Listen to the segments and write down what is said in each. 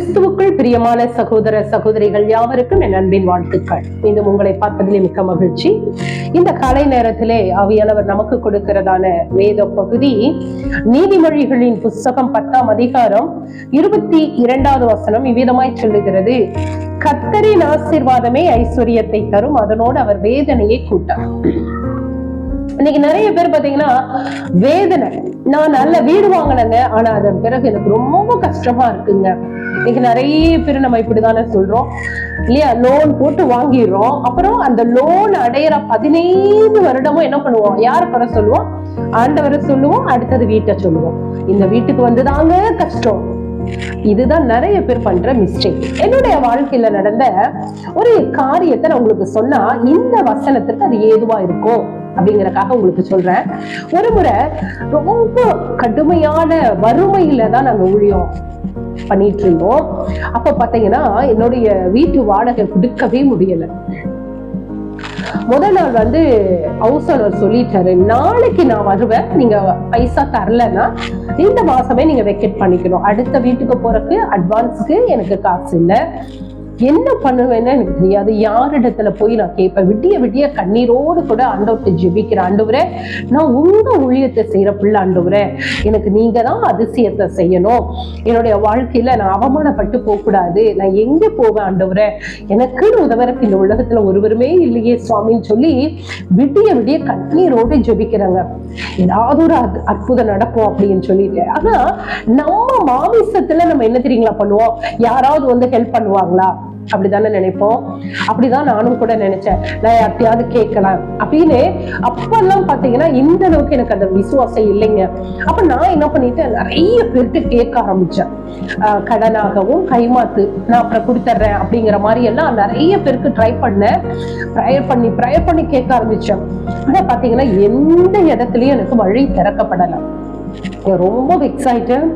கிறிஸ்துவுக்குள் பிரியமான சகோதர சகோதரிகள் யாவருக்கும் என் அன்பின் வாழ்த்துக்கள். மீண்டும் உங்களை பார்ப்பதிலே மிக்க மகிழ்ச்சி. இந்த காலை நேரத்திலே அவையானவர் நமக்கு கொடுக்கிறதான வேத பகுதி நீதிமொழிகளின் புஸ்தகம் பத்தாம் அதிகாரம் இருபத்தி இரண்டாவது வசனம் இவ்விதமாய் சொல்லுகிறது. கத்தரின் ஆசீர்வாதமே ஐஸ்வர்யத்தை தரும் அதனோடு அவர் வேதனையை கூட்டார் இன்னைக்கு நிறைய பேர் பாத்தீங்கன்னா வேதனை நான் நல்ல வீடு வாங்கினேங்க ஆனா அதன் பிறகு எனக்கு ரொம்ப கஷ்டமா இருக்குங்க. இன்னைக்கு நிறைய பேர் நம்ம இப்படிதானே சொல்றோம். இல்லையா? லோன் போட்டு வாங்கிடுறோம். அப்புறம் அந்த லோன் அடையிற பதினைந்து வருடமும் என்ன பண்ணுவோம்? யார் குறை சொல்லுவோம்? ஆண்டவரை சொல்லுவோம் அடுத்தது வீட்டை சொல்லுவோம். இந்த வீட்டுக்கு வந்துதாங்க கஷ்டம். இதுதான் நிறைய பேர் பண்ற மிஸ்டேக் என்னுடைய வாழ்க்கையில நடந்த ஒரு காரியத்தை நான் உங்களுக்கு சொன்னா இந்த வசனத்திற்கு அது ஏதுவா இருக்கும்? அப்படிங்கறக்காக உங்களுக்கு சொல்றேன். ஒரு முறை ரொம்ப கடுமையான வறுமையில தான் நாங்க ஊழியோம். பண்ணிட்டு இருந்தோம். அப்ப பாத்தீங்கன்னா என்னுடைய வீட்டு வாடகை கொடுக்கவே முடியல. முதல் நாள் வந்து ஹவுஸ் ஓனர் சொல்லிட்டாரு நாளைக்கு நான் வருவேன் நீங்க பைசா தரலன்னா இந்த மாசமே நீங்க வெக்கெட் பண்ணிக்கணும். அடுத்த வீட்டுக்கு போறதுக்கு அட்வான்ஸ்க்கு எனக்கு காசு இல்லை. என்ன பண்ணுவேன்னு எனக்கு தெரியாது. யாரிடத்துல போய் நான் கேட்பேன். விட்டிய விட்டிய கண்ணீரோடு கூட ஆண்டவர்கிட்ட ஜெபிக்கிறேன் ஆண்டவரே நான் உங்க ஊழியத்தை செய்யற பிள்ளை ஆண்டவரே எனக்கு நீங்க தான் அதிசயத்தை செய்யணும். என்னுடைய வாழ்க்கையில நான் அவமானப்பட்டு போகக்கூடாது. நான் எங்க போவேன் ஆண்டவரே? எனக்குன்னு உதவறக்கு இந்த உலகத்துல ஒருவருமே இல்லையே சுவாமின்னு சொல்லி விடிய விடிய கண்ணீரோடு ஜெபிக்கிறாங்க. ஏதாவது ஒரு அற்புதம் நடக்கும் அப்படின்னு சொல்லிட்டு. ஆனா நம்ம மாமிசத்துல நம்ம என்ன தெரியுங்களா பண்ணுவோம்? யாராவது வந்து ஹெல்ப் பண்ணுவாங்களா? அப்படிதானே நினைப்போம்? அப்படிதான் நானும் கூட நினைச்சேன். நான் யார்ட்டையாவது கேட்கலாம். அப்படின்னு அப்பெல்லாம் பாத்தீங்கன்னா இந்த அளவுக்கு எனக்கு அந்த விசுவாசம் இல்லைங்க. அப்ப நான் என்ன பண்ணிட்டேன்? நிறைய பேர்கிட்ட கேட்க ஆரம்பிச்சேன். ஆஹ் கடனாகவும் கைமாத்து நான் அப்புறம் கொடுத்துட்றேன் அப்படிங்கிற மாதிரி எல்லாம் நிறைய பேருக்கு ட்ரை பண்ணேன். ப்ரேயர் பண்ணி ப்ரேயர் பண்ணி கேட்க ஆரம்பிச்சேன். ஆனா பாத்தீங்கன்னா எந்த இடத்துலயும் எனக்கு வழி திறக்கப்படலை. ரொம்ப வெக்ஸ் ஆயிட்டேன்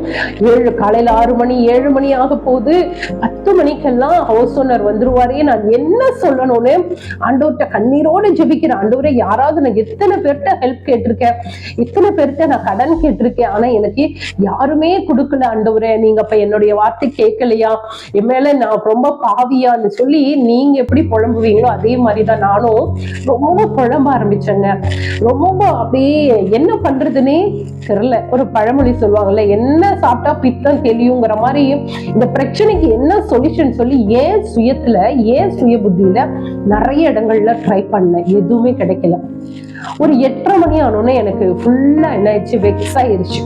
ஏழு காலையில ஆறு மணி ஏழு மணி ஆக போகுது. பத்து மணிக்கெல்லாம் ஹவுஸ் ஓனர் வந்துருவாரே. நான் என்ன சொல்லணும்னு ஆண்டவர்கிட்ட கண்ணீரோட ஜெபிக்கிறேன். ஆண்டவரே யாராவது நான் எத்தனை பேர்கிட்ட ஹெல்ப் கேட்டிருக்கேன்? எத்தனை பேர்கிட்ட நான் கடன் கேட்டிருக்கேன்? ஆனா எனக்கு யாருமே கொடுக்கல ஆண்டவரே. நீங்க அப்ப என்னுடைய வார்த்தை கேட்கலையா? என் மேல நான் ரொம்ப பாவியான்னு சொல்லி நீங்க எப்படி புலம்புவீங்களோ அதே மாதிரிதான் நானும் ரொம்ப புலம்ப ஆரம்பிச்சேங்க. ரொம்ப அப்படியே என்ன பண்றதுன்னே தெரியல. ஒரு பழமொழி சொல்லுவாங்கல்ல என்ன சாப்பிட்டா பித்தம் தெளியுங்கிற மாதிரி இந்த பிரச்சனைக்கு என்ன சொல்யூஷன் சொல்லி ஏன் சுயத்துல ஏன் சுய புத்தியில நிறைய இடங்கள்ல ட்ரை பண்ணேன் எதுவுமே கிடைக்கல. ஒரு எட்டரை மணி ஆனோடனே எனக்கு ஃபுல்லா என்ன ஆயிடுச்சு? வெக்ஸ் ஆயிருச்சு.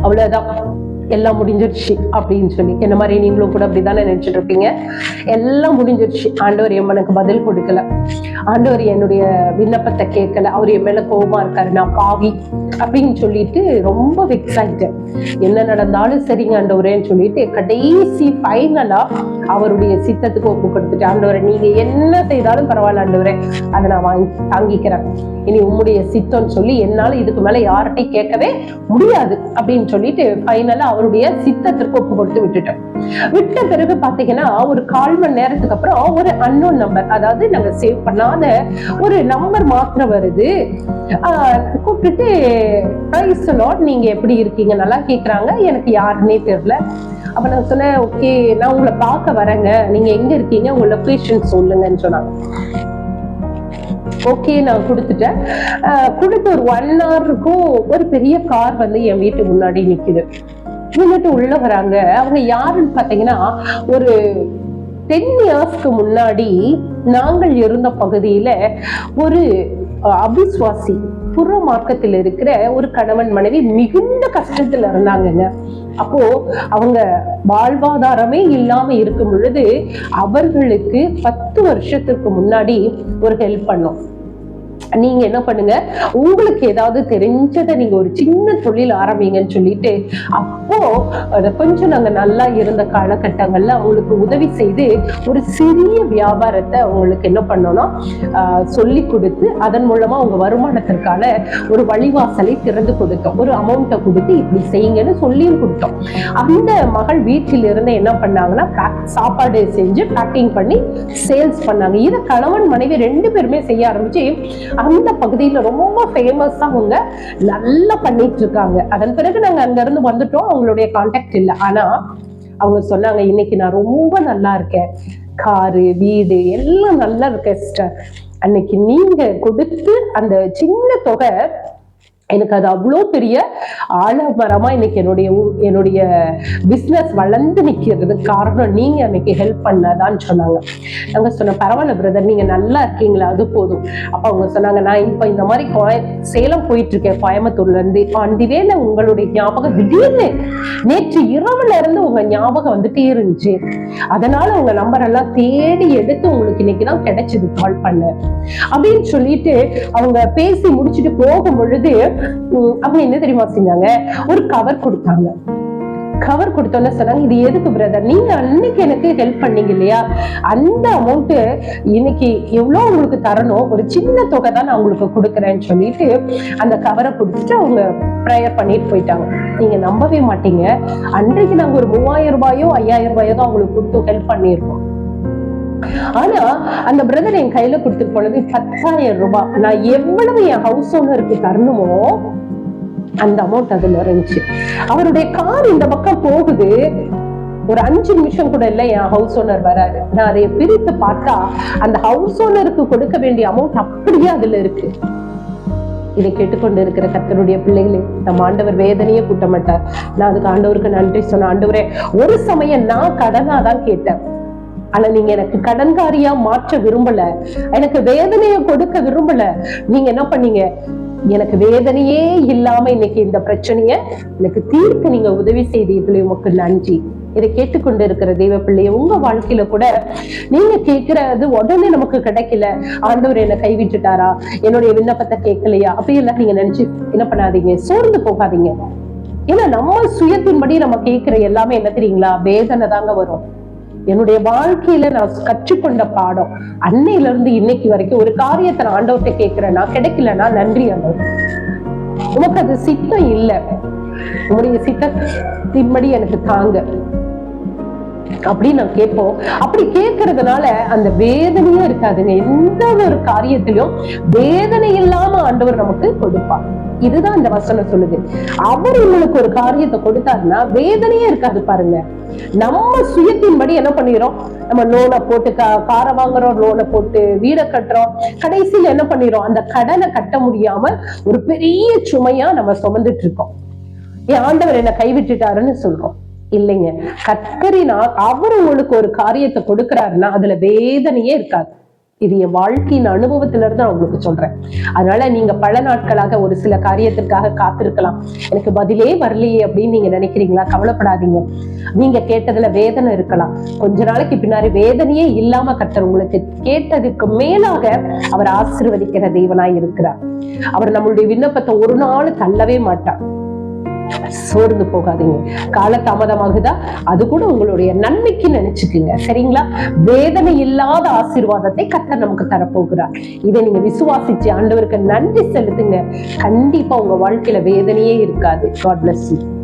அவ்வளவுதான். எல்லாம் முடிஞ்சிருச்சு அப்படின்னு சொல்லி. என்ன மாதிரி நீங்களும் கூட அப்படிதானே நினைச்சிட்டு இருப்பீங்க? எல்லாம் முடிஞ்சிருச்சு. ஆண்டவர் என் எனக்கு பதில் கொடுக்கல. ஆண்டவர் என்னுடைய விண்ணப்பத்தை கேட்கல. அவர் என் மேல கோபமா இருக்காரு. நான் பாவி. அப்படின்னு சொல்லிட்டு ரொம்ப வெக்ஸ் ஆயிட்டேன் என்ன நடந்தாலும் சரிங்க ஆண்டவரேன்னு சொல்லிட்டு கடைசி பைனலா அவருடைய சித்தத்துக்கு ஒப்பு கொடுத்துட்டு ஆண்டவரை நீங்க என்ன செய்தாலும் பரவாயில்ல ஆண்டவரே அதை நான் வாங்கி தாங்கிக்கிறேன். இனி உம்முடைய சித்தம்னு சொல்லி என்னால இதுக்கு மேல யார்கிட்டையும் கேட்கவே முடியாது அப்படின்னு சொல்லிட்டு பைனலா அவருடைய சித்தத்திற்கு ஒப்பு கொடுத்து விட்டுட்டேன். விட்ட பிறகு பாத்தீங்கன்னா ஒரு கால் மணி நேரத்துக்கு அப்புறம் ஒரு அன்னோன் நம்பர் அதாவது நாங்க சேவ் பண்ணாத ஒரு நம்பர் மாத்திரம் வருது. ஆஹ் கூப்பிட்டுட்டு நீங்க எப்படி இருக்கீங்க? நல்லா கேக்குறாங்க. எனக்கு யாருன்னே தெரியல. அப்ப நான் சொன்னேன் ஓகே நான் உங்களை பார்க்க வரேங்க. நீங்க எங்க இருக்கீங்க? உங்க லொக்கேஷன் சொல்லுங்கன்னு சொன்னாங்க. ஓகே நான் கொடுத்துட்டேன். ஆஹ் கொடுத்து ஒரு ஒன் ஹவருக்கும் ஒரு பெரிய கார் வந்து என் வீட்டு முன்னாடி நிக்குது. சொல்லிட்டு உள்ள வராங்க. அவங்க யாருன்னு பாத்தீங்கன்னா ஒரு டென் இயர்ஸ்க்கு முன்னாடி நாங்கள் இருந்த பகுதியில ஒரு அஹ், அவிஸ்வாசி புற மார்க்கத்தில் இருக்கிற ஒரு கணவன் மனைவி மிகுந்த கஷ்டத்துல இருந்தாங்கங்க. அப்போ அவங்க வாழ்வாதாரமே இல்லாம இருக்கும் பொழுது அவர்களுக்கு பத்து வருஷத்துக்கு முன்னாடி ஒரு ஹெல்ப் பண்ணோம். நீங்க என்ன பண்ணுங்க? உங்களுக்கு ஏதாவது தெரிஞ்சதை நீங்க ஒரு சின்ன தொழில் ஆரம்பிங்கன்னு சொல்லிட்டு அப்போ கொஞ்சம் நாங்க நல்லா இருந்த காலகட்டங்கள்ல அவங்களுக்கு உதவி செய்து ஒரு சிறிய வியாபாரத்தை அவங்களுக்கு என்ன பண்ணோம்னா ஆஹ் சொல்லி கொடுத்து அதன் மூலமா அவங்க வருமானத்திற்கான ஒரு வழிவாசலை திறந்து கொடுத்தோம். ஒரு அமௌண்ட்டை கொடுத்து இப்படி செய்யுங்கன்னு சொல்லியும் கொடுத்தோம். அந்த மகள் வீட்டில் இருந்து என்ன பண்ணாங்கன்னா சாப்பாடு செஞ்சு பேக்கிங் பண்ணி சேல்ஸ் பண்ணாங்க. இதை கணவன் மனைவி ரெண்டு பேருமே செய்ய ஆரம்பிச்சு அந்த பகுதியில ரொம்ப ஃபேமஸ் அவங்க நல்லா பண்ணிட்டு இருக்காங்க அதன் பிறகு நாங்க அங்க இருந்து வந்துட்டோம். அவங்களுடைய கான்டாக்ட் இல்லை. ஆனா அவங்க சொன்னாங்க இன்னைக்கு நான் ரொம்ப நல்லா இருக்கேன். காரு வீடு எல்லாம் நல்லா இருக்கேன் சிஸ்டர் அன்னைக்கு நீங்க கொடுத்து அந்த சின்ன தொகை எனக்கு அது அவ்வளோ பெரிய ஆழமரமாக இன்னைக்கு என்னுடைய ஊ- என்னுடைய பிஸ்னஸ் வளர்ந்து நிற்கிறது காரணம் நீங்கள் அன்னைக்கு ஹெல்ப் பண்ணதான்னு சொன்னாங்க. நாங்கள் சொன்ன பரவாயில்ல பிரதர் நீங்கள் நல்லா இருக்கீங்களா? அது போதும். அப்போ அவங்க சொன்னாங்க நான் இப்போ இந்த மாதிரி கோய சேலம் போயிட்டுருக்கேன் கோயம்புத்தூர்லேருந்து. இப்போ இருந்து அந்த உங்களுடைய ஞாபகம் திடீர்னு நேற்று இரவுல இருந்து உங்கள் ஞாபகம் வந்துட்டே இருந்துச்சு. அதனால உங்கள் நம்பரெல்லாம் தேடி எடுத்து உங்களுக்கு இன்னைக்கு தான் கிடைச்சது கால் பண்ண. அப்படின்னு சொல்லிட்டு அவங்க பேசி முடிச்சுட்டு போகும் பொழுது அப்படி என்ன தெரியுமா செஞ்சாங்க? ஒரு கவர் கொடுத்தாங்க. கவர் கொடுத்தோன்னு சொன்னாங்க இது எதுக்கு பிரதர் நீங்க அன்னைக்கு எனக்கு ஹெல்ப் பண்ணீங்க இல்லையா? அந்த அமௌண்ட் இன்னைக்கு எவ்வளோ உங்களுக்கு தரணும்? ஒரு சின்ன தொகை தான் நான் உங்களுக்கு கொடுக்குறேன்னு சொல்லிட்டு அந்த கவரை கொடுத்துட்டு அவங்க ப்ரேயர் பண்ணிட்டு போயிட்டாங்க. நீங்க நம்பவே மாட்டீங்க. அன்றைக்கு நாங்க ஒரு மூவாயிரம் ரூபாயோ ஐயாயிரம் ரூபாயோ தான் அவங்களுக்கு கொடுத்து ஹெல்ப் பண்ணியிருக்கோம். ஆனா அந்த பிரதர் என் கையில கொடுத்துட்டு போனது பத்தாயிரம் ரூபாய். நான் எவ்வளவு என் ஹவுஸ் ஓனருக்கு தரணுமோ அந்த அமௌண்ட் அதுல இருந்துச்சு. அவருடைய கார் இந்த பக்கம் போகுது. ஒரு அஞ்சு நிமிஷம் கூட இல்ல என் ஹவுஸ் ஓனர் வராரு. நான் அதை பிரித்து பார்த்தா அந்த ஹவுஸ் ஓனருக்கு கொடுக்க வேண்டிய அமௌண்ட் அப்படியே அதுல இருக்கு. இதை கேட்டுக்கொண்டு இருக்கிற கர்த்தருடைய பிள்ளைகளே நம்ம ஆண்டவர் வேதனையே கூட்ட மாட்டார் நான் அதுக்கு ஆண்டவருக்கு நன்றி சொன்னேன். ஆண்டவரே ஒரு சமயம் நான் கடனா தான் கேட்டேன். ஆனா நீங்க எனக்கு கடன்காரியா மாற்ற விரும்பல. எனக்கு வேதனையை கொடுக்க விரும்பல. நீங்க என்ன பண்ணீங்க? எனக்கு வேதனையே இல்லாம இன்னைக்கு இந்த பிரச்சனைய எனக்கு தீர்க்க நீங்க உதவி செய்தீர்களே உமக்கு நன்றி. இதை கேட்டுக்கொண்டு இருக்கிற தெய்வ பிள்ளைய உங்க வாழ்க்கையில கூட நீங்க கேட்கறது உடனே நமக்கு கிடைக்கல. ஆண்டவர் என்ன கைவிட்டுட்டாரா? என்னுடைய விண்ணப்பத்தை கேட்கலையா? அப்படியெல்லாம் நீங்க நினைச்சு என்ன பண்ணாதீங்க? சோர்ந்து போகாதீங்க. ஏன்னா நம்ம சுயத்தின்படி நம்ம கேட்கிற எல்லாமே என்ன தெரியுங்களா? வேதனை தாங்க வரும். என்னுடைய வாழ்க்கையில நான் கற்றுக்கொண்ட பாடம் அன்னையில இருந்து இன்னைக்கு வரைக்கும் ஒரு காரியத்தை நான் ஆண்டவர்கிட்ட கேட்கிறேன்னா கிடைக்கலன்னா நன்றி ஆண்டவர் உனக்கு அது சித்தம் இல்லை. உங்களுடைய சித்தத்தின்படி எனக்கு தாங்க. அப்படின்னு நான் கேட்போம். அப்படி கேட்கறதுனால அந்த வேதனையே இருக்காதுங்க. எந்த ஒரு காரியத்திலும் வேதனை இல்லாம ஆண்டவர் நமக்கு கொடுப்பார். இதுதான் இந்த வசனம் சொல்லுது. அவர் உங்களுக்கு ஒரு காரியத்தை கொடுத்தாருன்னா வேதனையே இருக்காது பாருங்க. நம்ம சுயத்தின்படி என்ன பண்ணிடுறோம்? நம்ம லோனை போட்டு காரை வாங்குறோம் லோனை போட்டு வீடை கட்டுறோம். கடைசியில என்ன பண்ணிடுறோம்? அந்த கடனை கட்ட முடியாம ஒரு பெரிய சுமையா நம்ம சுமந்துட்டு இருக்கோம். என் ஆண்டவர் என்ன கைவிட்டுட்டாருன்னு சொல்றோம். இல்லைங்க. கத்தரினா அவர் உங்களுக்கு ஒரு காரியத்தை கொடுக்கிறாருன்னா அதுல வேதனையே இருக்காது. இது என் வாழ்க்கையின் அனுபவத்துல இருந்து நான் உங்களுக்கு சொல்றேன். அதனால நீங்க பல நாட்களாக ஒரு சில காரியத்திற்காக காத்திருக்கலாம். எனக்கு பதிலே வரலையே அப்படின்னு நீங்க நினைக்கிறீங்களா? கவலைப்படாதீங்க. நீங்க கேட்டதுல வேதனை இருக்கலாம். கொஞ்ச நாளைக்கு பின்னாடி வேதனையே இல்லாம கத்தர் உங்களுக்கு கேட்டதுக்கு மேலாக அவர் ஆசிர்வதிக்கிற தெய்வனாய் இருக்கிறார். அவர் நம்மளுடைய விண்ணப்பத்தை ஒரு நாள் தள்ளவே மாட்டார். சோர்ந்து போகாதீங்க. கால தாமதமாகுதா அது கூட உங்களுடைய நன்மைக்கு நினைச்சுக்குங்க. சரிங்களா? வேதனை இல்லாத ஆசீர்வாதத்தை கத்தர் நமக்கு தரப்போகிறார். இதை நீங்க விசுவாசிச்சு ஆண்டவருக்கு நன்றி செலுத்துங்க. கண்டிப்பா உங்க வாழ்க்கையில வேதனையே இருக்காது. God bless you